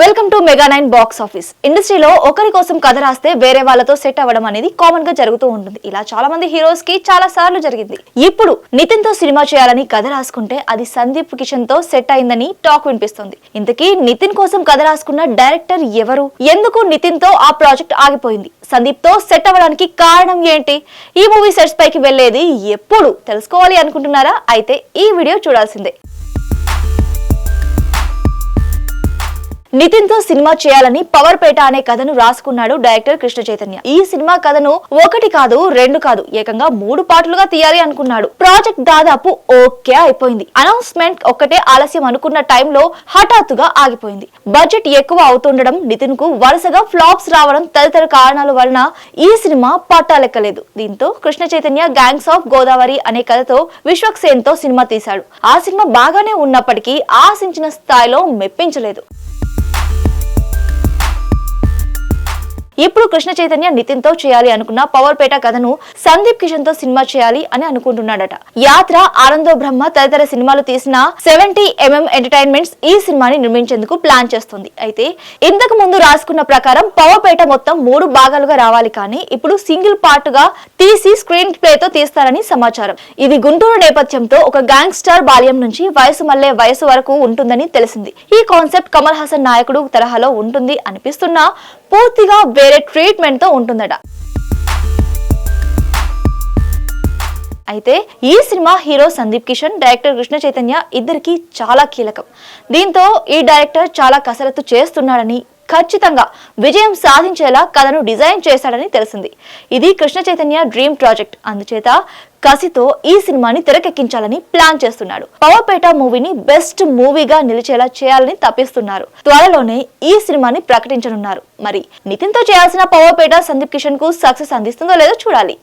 Welcome to Mega nine box office ఇండస్ట్రీలో ఒకరి కోసం కథ రాస్తే వేరే వాళ్ళతో సెట్ అవ్వడం అనేది కామన్గా జరుగుతూ ఉంటుంది. ఇలా చాలా మంది హీరోస్కి చాలా సార్లు జరిగింది. ఇప్పుడు నితిన్తో సినిమా చేయాలని కథ రాసుకుంటే అది సందీప్ కిషన్తో సెట్ అయిందని టాక్ వినిపిస్తుంది. ఇంతకీ నితిన్ కోసం కథ రాసుకున్న డైరెక్టర్ ఎవరు? ఎందుకు నితిన్తో ఆ ప్రాజెక్ట్ ఆగిపోయింది? సందీప్తో సెట్ అవ్వడానికి కారణం ఏంటి? ఈ మూవీ సెట్స్ పైకి వెళ్ళేది ఎప్పుడు? తెలుసుకోవాలి అనుకుంటున్నారా? అయితే ఈ వీడియో చూడాల్సిందే. నితిన్తో సినిమా చేయాలని పవర్ పేట అనే కథను రాసుకున్నాడు డైరెక్టర్ కృష్ణ చైతన్య. ఈ సినిమా కథను ఒకటి కాదు రెండు కాదు ఏకంగా మూడు పాటలుగా తీయాలి అనుకున్నాడు. ప్రాజెక్ట్ దాదాపు ఓకే అయిపోయింది. అనౌన్స్మెంట్ ఒక్కటే ఆలస్యం అనుకున్న టైంలో హఠాత్తుగా ఆగిపోయింది. బడ్జెట్ ఎక్కువ అవుతుండడం నితిన్కు వరుసగా ఫ్లాప్స్ రావడం తదితర కారణాల వలన ఈ సినిమా పట్టాలెక్కలేదు దీంతో కృష్ణ చైతన్య గ్యాంగ్స్ ఆఫ్ గోదావరి అనే కథతో విశ్వక్ సేన్తో సినిమా తీశాడు. ఆ సినిమా బాగానే ఉన్నప్పటికీ ఆశించిన స్థాయిలో మెప్పించలేదు. ఇప్పుడు కృష్ణ చైతన్య నితిన్తో చేయాలి అనుకున్న పవర్ పేట కథను సందీప్ కిషన్తో సినిమా చేయాలి అని అనుకుంటున్నాడట. యాత్ర ఆనందో బ్రహ్మ తదితర సినిమాలు తీసిన సెవెంటీ ఎంఎం ఎంటర్టైన్మెంట్స్ ఈ సినిమాని నిర్మించేందుకు ప్లాన్ చేస్తుంది. అయితే ఇంతకు ముందు రాసుకున్న ప్రకారం పవర్ పేట మొత్తం మూడు భాగాలుగా రావాలి కానీ ఇప్పుడు సింగిల్ పార్ట్గా తీసి స్క్రీన్ ప్లే తో తీస్తారని సమాచారం. ఇది గుంటూరు నేపథ్యంతో ఒక గ్యాంగ్స్టర్ బాల్యం నుంచి వయసు మల్లే వయసు వరకు ఉంటుందని తెలిసింది. ఈ కాన్సెప్ట్ కమల్ హాసన్ నాయకుడు తరహాలో ఉంటుంది అనిపిస్తున్నా పూర్తిగా వేరే ట్రీట్మెంట్తో ఉంటుందట. అయితే ఈ cinema hero Sundeep Kishan director Krishna Chaitanya ఇద్దరికి చాలా కీలకం. దీంతో ఈ డైరెక్టర్ చాలా కసరత్తు చేస్తున్నాడని ఖచ్చితంగా విజయం సాధించేలా కథను డిజైన్ చేశాడని తెలిసింది. ఇది కృష్ణ చైతన్య డ్రీమ్ ప్రాజెక్ట్ అందుచేత కసితో ఈ సినిమాని తెరకెక్కించాలని ప్లాన్ చేస్తున్నాడు. పవర్పేట మూవీని బెస్ట్ మూవీగా నిలిచేలా చేయాలని తప్పిస్తున్నారు త్వరలోనే ఈ సినిమాని ప్రకటించనున్నారు. మరి నితిన్తో చేయాల్సిన పవర్పేట సందీప్ కిషన్కు సక్సెస్ అందిస్తుందో లేదో చూడాలి.